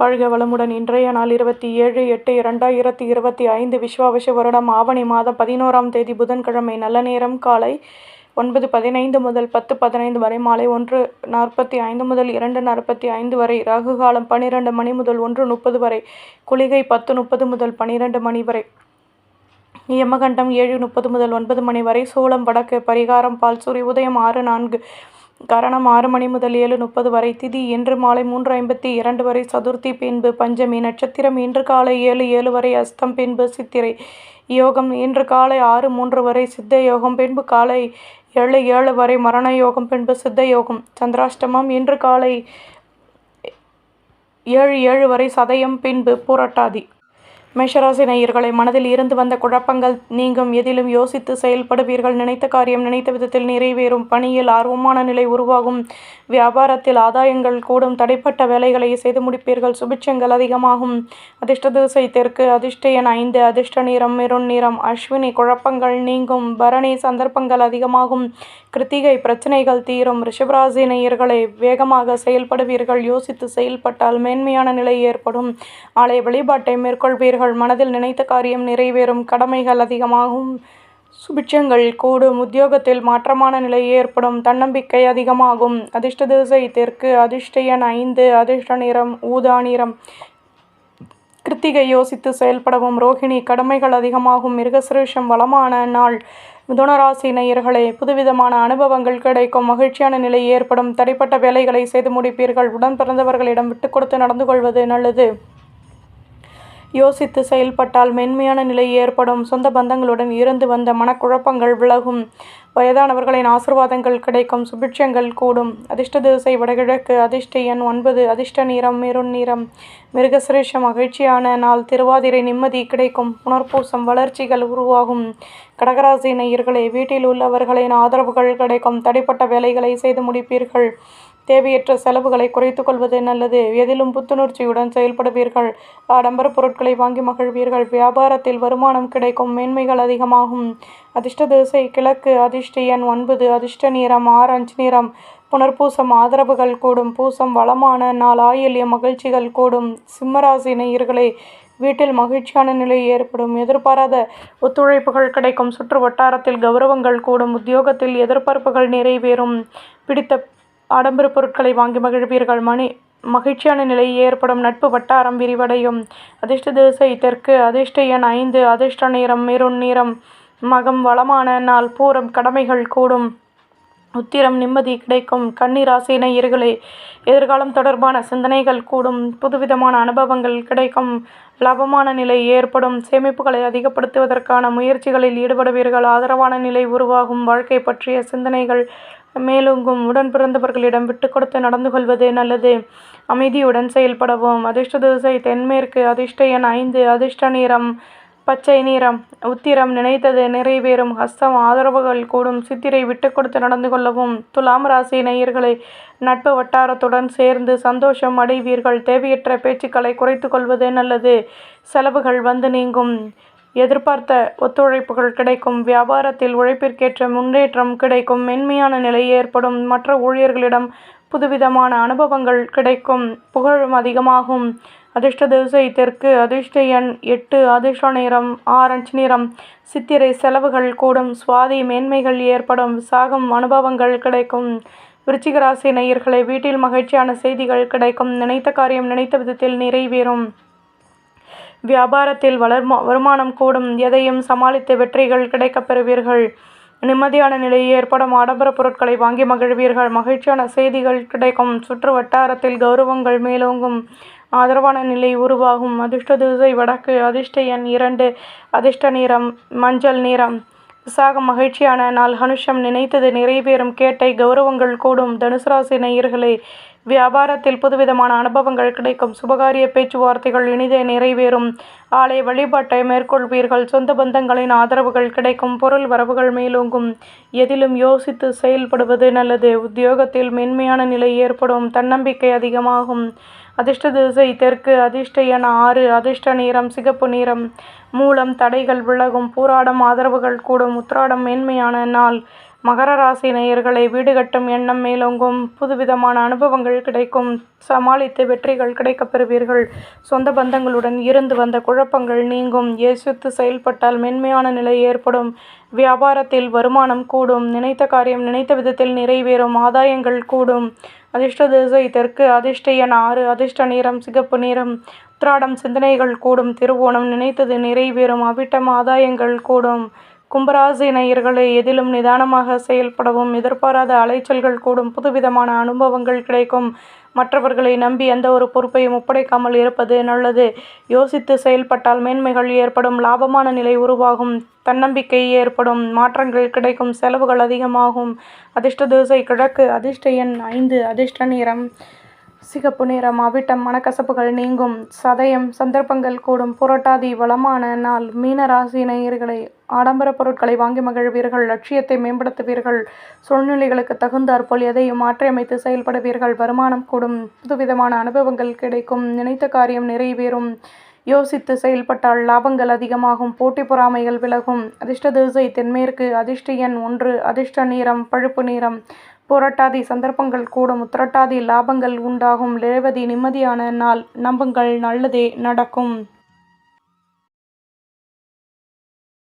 வாழ்க வளமுடன். இன்றைய நாள் இருபத்தி ஏழு எட்டு இரண்டாயிரத்தி இருபத்தி ஐந்து விஸ்வாவசு வருடம். ஆவணி மாதம் பதினோராம் தேதி புதன்கிழமை நல்ல நேரம். காலை ஒன்பது பதினைந்து முதல் பத்து பதினைந்து வரை. மாலை ஒன்று நாற்பத்தி ஐந்து முதல் இரண்டு நாற்பத்தி ஐந்து வரை. ராகு காலம் பன்னிரண்டு மணி முதல் ஒன்று முப்பது வரை. குளிகை பத்து முப்பது முதல் பன்னிரண்டு மணி வரை. யமகண்டம் ஏழு முப்பது முதல் ஒன்பது மணி வரை. சூளம் வடக்கு பரிகாரம் பால் சூரிய உதயம் ஆறு நான்கு. கரணம் ஆறு மணி முதல் ஏழு முப்பது வரை திதி இன்று மாலை மூன்று ஐம்பத்தி இரண்டு வரை சதுர்த்தி பின்பு பஞ்சமி நட்சத்திரம் இன்று காலை ஏழு ஏழு வரை அஸ்தம் பின்பு சித்திரை யோகம் இன்று காலை ஆறு மூன்று வரை சித்த யோகம் பின்பு காலை ஏழு ஏழு வரை மரண யோகம் பின்பு சித்த யோகம். சந்திராஷ்டமம் இன்று காலை ஏழு ஏழு வரை சதயம் பின்பு பூரட்டாதி. மேஷராசி நேயர்களை மனதில் இருந்து வந்த குழப்பங்கள் நீங்கும். எதிலும் யோசித்து செயல்படுவீர்கள். நினைத்த காரியம் நினைத்த விதத்தில் நிறைவேறும். பணியில் ஆர்வமான நிலை உருவாகும். வியாபாரத்தில் ஆதாயங்கள் கூடும். தடைப்பட்ட வேலைகளை செய்து முடிப்பீர்கள். சுபிட்சங்கள் அதிகமாகும். அதிர்ஷ்ட திசை தெற்கு. அதிர்ஷ்ட ஐந்து. அதிர்ஷ்ட நிறம் மெருண் நிறம். அஸ்வினி குழப்பங்கள் நீங்கும். பரணி சந்தர்ப்பங்கள் அதிகமாகும். கிருத்திகை பிரச்சனைகள் தீரும். ரிஷபராசி நேயர்களை வேகமாக செயல்படுவீர்கள். யோசித்து செயல்பட்டால் மேன்மையான நிலை ஏற்படும். ஆலய வழிபாட்டை மேற்கொள்வீர்கள். மனதில் நினைத்த காரியம் நிறைவேறும் கடமைகள் அதிகமாகும். சுபிட்சங்கள் கூடும் உத்தியோகத்தில் மாற்றமான நிலை ஏற்படும் தன்னம்பிக்கை அதிகமாகும். அதிர்ஷ்ட திசை தெற்கு அதிர்ஷ்ட எண் ஐந்து அதிர்ஷ்ட நிறம் ஊதா நிறம். கிருத்திகை யோசித்து செயல்படவும் ரோகிணி கடமைகள் அதிகமாகும் மிருகசுரேஷம் வளமான நாள். மிதுனராசி நேயர்களே புதுவிதமான அனுபவங்கள் கிடைக்கும் மகிழ்ச்சியான நிலை ஏற்படும். தடைப்பட்ட வேலைகளை செய்து முடிப்பீர்கள். உடன் பிறந்தவர்களிடம் விட்டு கொடுத்து நடந்து கொள்வது நல்லது. யோசித்து செயல்பட்டால் மென்மையான நிலை ஏற்படும். சொந்த பந்தங்களுடன் இருந்து வந்த மனக்குழப்பங்கள் விலகும். வயதானவர்களின் ஆசிர்வாதங்கள் கிடைக்கும். சுபிட்சங்கள் கூடும். அதிர்ஷ்ட திசை வடகிழக்கு அதிர்ஷ்ட எண் ஒன்பது அதிர்ஷ்ட நிறம் மெருண் நிறம். மிருகசிரேஷ மகிழ்ச்சியான நாள். திருவாதிரை நிம்மதி கிடைக்கும். புனர்பூசம் வளர்ச்சிகள் உருவாகும். கடகராசி நேயர்களே வீட்டில் உள்ளவர்களின் ஆதரவுகள் கிடைக்கும். தடைப்பட்ட வேலைகளை செய்து முடிப்பீர்கள். தேவையற்ற செலவுகளை குறைத்து கொள்வது நல்லது. எதிலும் புத்துணர்ச்சியுடன் செயல்படுவீர்கள். ஆடம்பர பொருட்களை வாங்கி மகிழ்வீர்கள். வியாபாரத்தில் வருமானம் கிடைக்கும். மேன்மைகள் அதிகமாகும். அதிர்ஷ்ட திசை கிழக்கு அதிர்ஷ்ட எண் ஒன்பது. அதிர்ஷ்ட நிறம் ஆரஞ்சு நிறம். புனர்பூசம் ஆதரவுகள் கூடும். பூசம் வளமான நாள். ஆயில்ய மகிழ்ச்சிகள் கூடும். சிம்மராசி நேயர்களே வீட்டில் மகிழ்ச்சியான நிலை ஏற்படும். எதிர்பாராத ஒத்துழைப்புகள் கிடைக்கும். சுற்று வட்டாரத்தில் கௌரவங்கள் கூடும். உத்தியோகத்தில் எதிர்பார்ப்புகள் நிறைவேறும். பிடித்த ஆடம்பர பொருட்களை வாங்கி மகிழ்வீர்கள் மணி மகிழ்ச்சியான நிலை ஏற்படும் நட்பு வட்டாரம் விரிவடையும். அதிர்ஷ்ட திசை தெற்கு அதிர்ஷ்ட எண் ஐந்து அதிர்ஷ்ட நிறம் மெருண் நிறம் மகம் வளமான நாள் பூரம் கடமைகள் கூடும். உத்திரம் நிம்மதி கிடைக்கும். கன்னிராசி நேயர்களே எதிர்காலம் தொடர்பான சிந்தனைகள் கூடும். புதுவிதமான அனுபவங்கள் கிடைக்கும். லாபமான நிலை ஏற்படும். சேமிப்புகளை அதிகப்படுத்துவதற்கான முயற்சிகளில் ஈடுபடுவீர்கள். ஆதரவான நிலை உருவாகும். வாழ்க்கை பற்றிய சிந்தனைகள் மேலோங்கும் உடன் பிறந்தவர்களிடம் விட்டு கொடுத்து நடந்து கொள்வது நல்லது. அமைதியுடன் செயல்படவும். அதிர்ஷ்ட திசை தென்மேற்கு அதிர்ஷ்ட எண் ஐந்து அதிர்ஷ்ட நிறம் பச்சை நிறம். உத்திரம் நினைத்தது நிறைவேறும். ஹஸ்தம் ஆதரவுகள் கூடும். சித்திரை விட்டு கொடுத்து நடந்து கொள்ளவும் துலாம் ராசி நேயர்களை நட்பு வட்டாரத்துடன் சேர்ந்து சந்தோஷம் அடைவீர்கள். தேவையற்ற பேச்சுக்களை குறைத்து கொள்வது நல்லது. செலவுகள் வந்து நீங்கும். எதிர்பார்த்த ஒத்துழைப்புகள் கிடைக்கும். வியாபாரத்தில் உழைப்பிற்கேற்ற முன்னேற்றம் கிடைக்கும். மென்மையான நிலை ஏற்படும். மற்ற ஊழியர்களிடம் புதுவிதமான அனுபவங்கள் கிடைக்கும். புகழும் அதிகமாகும். அதிர்ஷ்ட திசை தெற்கு அதிர்ஷ்ட எண் எட்டு அதிர்ஷ்ட நிறம் ஆரஞ்சு நிறம். சித்திரை செலவுகள் கூடும். சுவாதி மேன்மைகள் ஏற்படும். விசாகம் அனுபவங்கள் கிடைக்கும். விருச்சிகராசி நேயர்களை வீட்டில் மகிழ்ச்சியான செய்திகள் கிடைக்கும். நினைத்த காரியம் நினைத்த விதத்தில் நிறைவேறும். வியாபாரத்தில் வளர்மா வருமானம் கூடும். எதையும் சமாளித்து வெற்றிகள் கிடைக்கப் பெறுவீர்கள். நிம்மதியான நிலை ஏற்படும் ஆடம்பர பொருட்களை வாங்கி மகிழ்வீர்கள். மகிழ்ச்சியான செய்திகள் கிடைக்கும். சுற்று வட்டாரத்தில் கௌரவங்கள் மேலோங்கும். ஆதரவான நிலை உருவாகும். அதிர்ஷ்ட திசை வடக்கு. அதிர்ஷ்ட எண் இரண்டு. அதிர்ஷ்ட நிறம் மஞ்சள் நிறம். விசாகம் மகிழ்ச்சியான நாள். ஹனுஷம் நினைத்தது நிறைவேறும். கேட்டை கௌரவங்கள் கூடும். தனுசு ராசி நேயர்களே வியாபாரத்தில் புதுவிதமான அனுபவங்கள் கிடைக்கும். சுபகாரிய பேச்சுவார்த்தைகள் இனிதே நிறைவேறும். ஆலய வழிபாட்டை மேற்கொள்வீர்கள். சொந்த பந்தங்களின் ஆதரவுகள் கிடைக்கும். பொருள் வரவுகள் மேலோங்கும். எதிலும் யோசித்து செயல்படுவது நல்லது. உத்தியோகத்தில் மென்மையான நிலை ஏற்படும். தன்னம்பிக்கை அதிகமாகும். அதிர்ஷ்ட திசை தெற்கு அதிர்ஷ்ட என ஆறு அதிர்ஷ்ட நீரம் சிகப்பு நீரம் மூலம் தடைகள் விலகும். பூராடம் ஆதரவுகள் கூடும். உத்ராடம் மேன்மையான நாள். மகர ராசி நேயர்களை வீடு கட்டும் எண்ணம் மேலோங்கும். புதுவிதமான அனுபவங்கள் கிடைக்கும். சமாளித்து வெற்றிகள் கிடைக்கப் பெறுவீர்கள். சொந்த பந்தங்களுடன் இருந்து வந்த குழப்பங்கள் நீங்கும். யோசித்து செயல்பட்டால் மென்மையான நிலை ஏற்படும். வியாபாரத்தில் வருமானம் கூடும். நினைத்த காரியம் நினைத்த விதத்தில் நிறைவேறும். ஆதாயங்கள் கூடும். அதிர்ஷ்ட திசை தெற்கு அதிர்ஷ்ட எண் ஆறு அதிர்ஷ்ட நிறம் சிகப்பு நிறம். உத்திராடம் சிந்தனைகள் கூடும். திருவோணம் நினைத்தது நிறைவேறும். அவிட்டம் ஆதாயங்கள் கூடும். கும்பராசி நேயர்களை எதிலும் நிதானமாக செயல்படவும் எதிர்பாராத அலைச்சல்கள் கூடும் புதுவிதமான அனுபவங்கள் கிடைக்கும். மற்றவர்களை நம்பி எந்த ஒரு பொறுப்பையும் ஒப்படைக்காமல் இருப்பது நல்லது. யோசித்து செயல்பட்டால் மேன்மைகள் ஏற்படும் லாபமான நிலை உருவாகும் தன்னம்பிக்கை ஏற்படும் மாற்றங்கள் கிடைக்கும் செலவுகள் அதிகமாகும். அதிர்ஷ்ட திசை கிழக்கு அதிர்ஷ்ட எண் ஐந்து அதிர்ஷ்ட நிறம் சிகப்பு நிறம் அவிட்டம் மனக்கசப்புகள் நீங்கும். சதயம் சந்தர்ப்பங்கள் கூடும் புரட்டாதி வளமான நாள் மீனராசி நேயர்களை ஆடம்பர பொருட்களை வாங்கி மகிழ்வீர்கள் லட்சியத்தை மேம்படுத்துவீர்கள் சூழ்நிலைகளுக்கு தகுந்தாற்போல் எதையும் மாற்றியமைத்து செயல்படுவீர்கள். வருமானம் கூடும் புதுவிதமான அனுபவங்கள் கிடைக்கும் நினைத்த காரியம் நிறைவேறும். யோசித்து செயல்பட்டால் லாபங்கள் அதிகமாகும் போட்டி பொறாமைகள் விலகும். அதிர்ஷ்ட திசை தென்மேற்கு அதிர்ஷ்ட எண் ஒன்று அதிர்ஷ்ட நீரம் பழுப்பு நீரம் புரட்டாதி சந்தர்ப்பங்கள் கூடும் உத்திரட்டாதி லாபங்கள் உண்டாகும். ரேவதி நிம்மதியான நாள் நம்புங்கள் நல்லதே நடக்கும்.